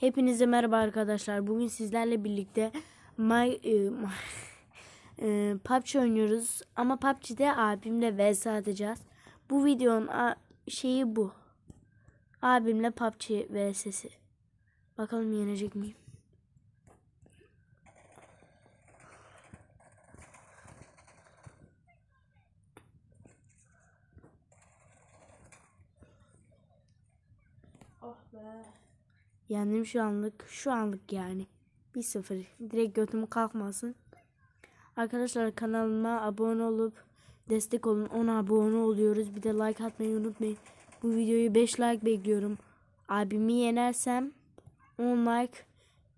Hepinize merhaba arkadaşlar. Bugün sizlerle birlikte My, e, My- e, PUBG oynuyoruz. Ama PUBG'de abimle vs atacağız. Bu videonun a- şeyi bu. Abimle PUBG vs'si. Bakalım yenecek miyim? Oh be. Yendim şu anlık. Şu anlık yani. 1-0. Direkt götüm kalkmasın. Arkadaşlar kanalıma abone olup destek olun. 10 abone oluyoruz. Bir de like atmayı unutmayın. Bu videoyu 5 like bekliyorum. Abimi yenersem 10 like.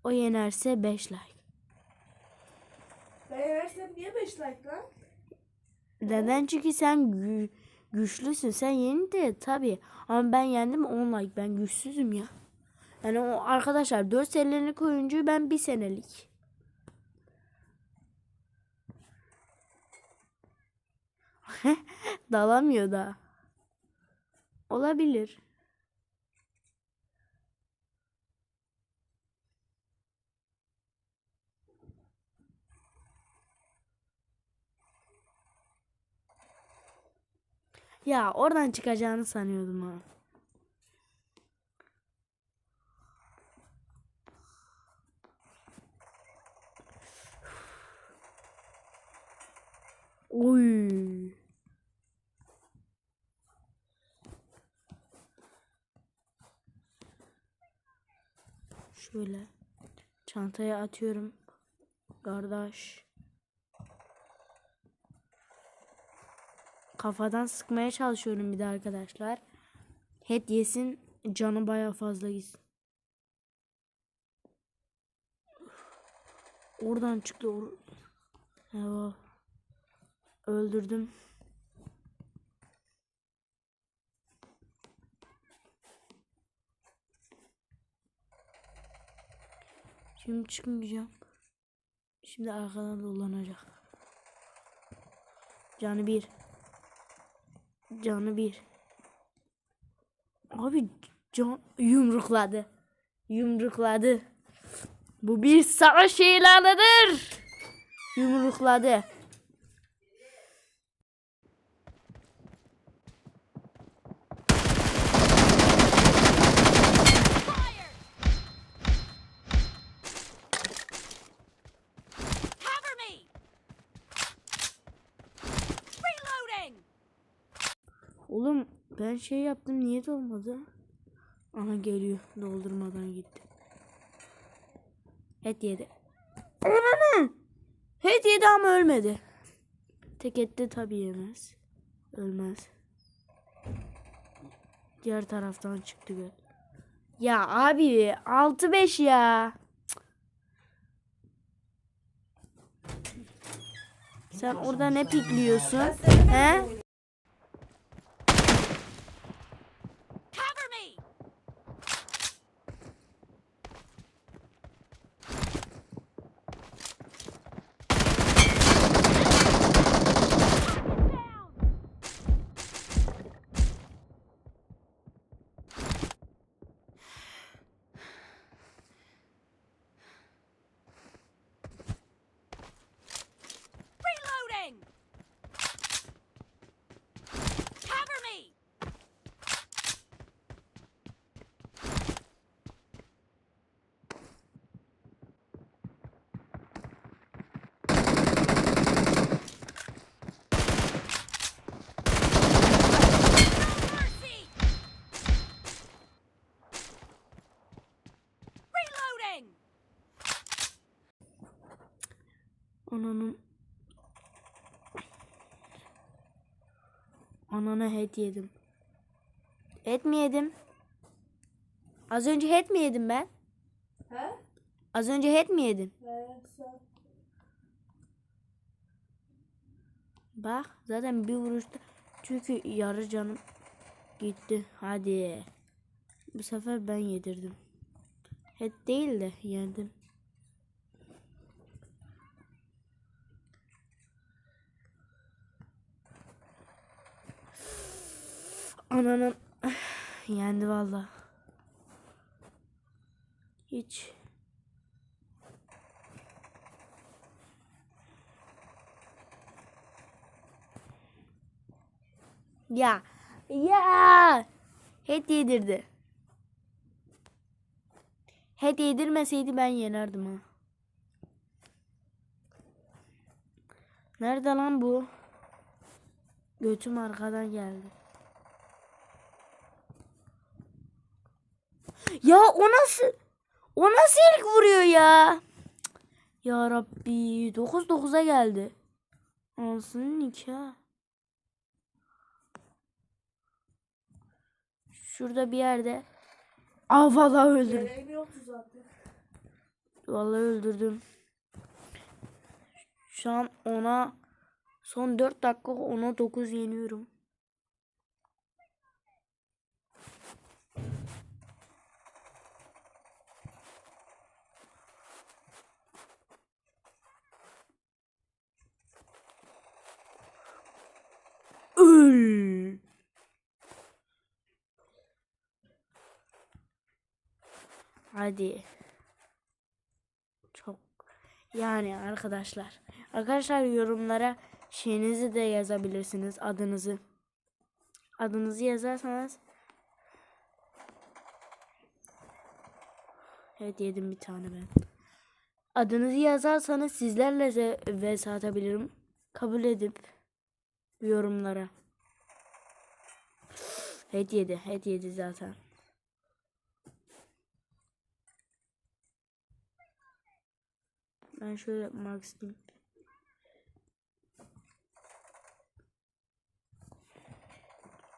O yenerse 5 like. Ben yenersem niye 5 like lan? Neden? Çünkü sen gü- güçlüsün. Sen yeni de tabi. Ama ben yendim 10 like. Ben güçsüzüm ya. Yani o arkadaşlar 4 senelik oyuncu ben 1 senelik. Dalamıyor da. Olabilir. Ya oradan çıkacağını sanıyordum ha. Oy. Şöyle çantaya atıyorum. Kardeş. Kafadan sıkmaya çalışıyorum bir de arkadaşlar. Head yesin canı baya fazla gitsin. Oradan çıktı. Or Eyvah. Öldürdüm. Şimdi çıkmayacağım. Şimdi arkadan dolanacak. Canı bir. Canı bir. Abi can yumrukladı. Yumrukladı. Bu bir savaş ilanıdır. Yumrukladı. Oğlum ben şey yaptım niyet olmadı. Aha geliyor doldurmadan gitti. Et yedi. Et yedi ama ölmedi. Tek ette tabi yemez. Ölmez. Diğer taraftan çıktı göt. Ya abi 6-5 ya. Sen orada ne pikliyorsun? He? Ananın Anana het yedim. Et mi yedim? Az önce het mi yedim ben? He? Az önce het mi yedim? Sen. Bak zaten bir vuruşta çünkü yarı canım gitti. Hadi. Bu sefer ben yedirdim. Het değil de yendim. Ananın yendi valla. Hiç. Ya. Ya. Het yedirdi. Het yedirmeseydi ben yenerdim ha. Nerede lan bu? Götüm arkadan geldi. Ya o nasıl? O nasıl ilk vuruyor ya? Ya Rabbi 9 9'a geldi. Ansın nikah. Şurada bir yerde. Aa vallahi öldürdüm. Vallahi öldürdüm. Şu an ona son 4 dakika ona 9 yeniyorum. Hadi. Çok yani arkadaşlar. Arkadaşlar yorumlara şeyinizi de yazabilirsiniz adınızı. Adınızı yazarsanız Evet yedim bir tane ben. Adınızı yazarsanız sizlerle de vs atabilirim. Kabul edip yorumlara. Het yedi. Het yedi zaten. Ben şöyle yapmak isteyeyim.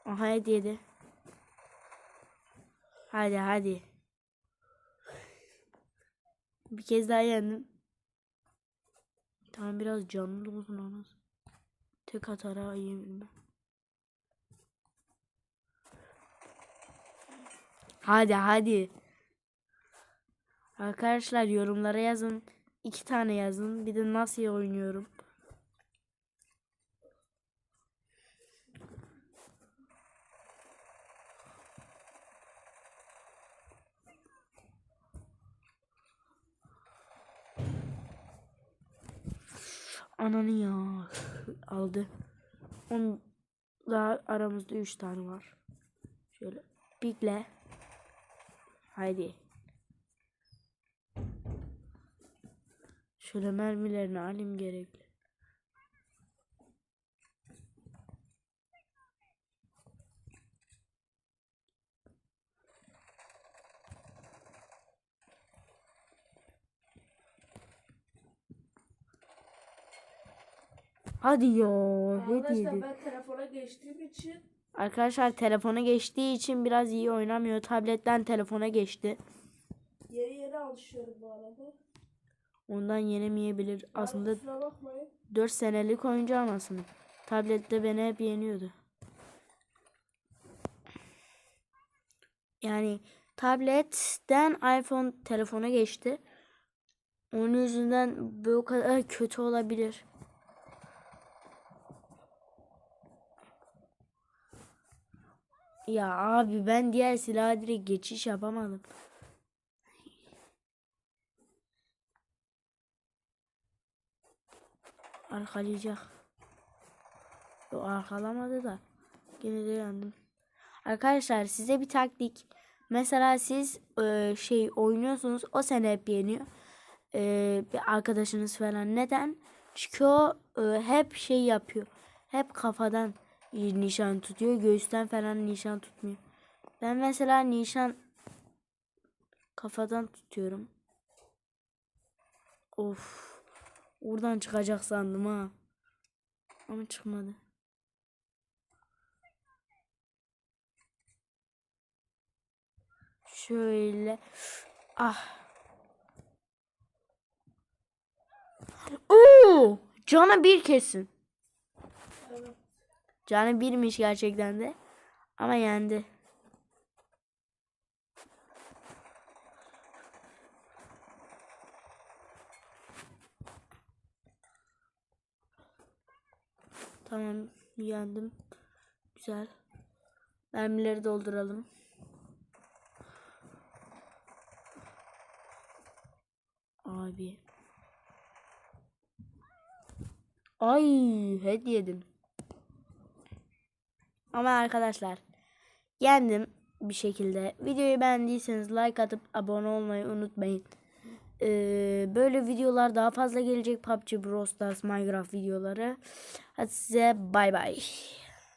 Aha het yedi. Hadi hadi. Bir kez daha yendim. Tamam biraz canlı olsun anasını. Tek atara yiyebilmem. Hadi hadi. Arkadaşlar yorumlara yazın. İki tane yazın. Bir de nasıl oynuyorum. Ananı ya. Aldı. On daha aramızda üç tane var. Şöyle. Bigle. Haydi. Şöyle mermilerini alayım gerekli. Hadi ya. Arkadaşlar ben telefona geçtiğim için Arkadaşlar telefona geçtiği için biraz iyi oynamıyor. Tabletten telefona geçti. yeni yeni alışıyorum bu arada. Ondan yenemeyebilir. Aslında Kusura bakmayın. 4 senelik oyuncu anasını. Tablette beni hep yeniyordu. Yani tabletten iPhone telefona geçti. Onun yüzünden bu kadar kötü olabilir. Ya abi ben diğer silaha direkt geçiş yapamadım. Arkalayacak. Yo arkalamadı da. Gene de yandım. Arkadaşlar size bir taktik. Mesela siz e, şey oynuyorsunuz. O seni hep yeniyor. E, bir arkadaşınız falan. Neden? Çünkü o e, hep şey yapıyor. Hep kafadan nişan tutuyor. Göğüsten falan nişan tutmuyor. Ben mesela nişan kafadan tutuyorum. Of. Oradan çıkacak sandım ha. Ama çıkmadı. Şöyle. Ah. Oo! Canı bir kesin. Canı birmiş gerçekten de. Ama yendi. Tamam yendim. Güzel. Mermileri dolduralım. abi. Ay head yedim. Ama arkadaşlar yendim bir şekilde. Videoyu beğendiyseniz like atıp abone olmayı unutmayın. Ee, böyle videolar daha fazla gelecek PUBG Brawl Stars Minecraft videoları. Hadi size bay bay.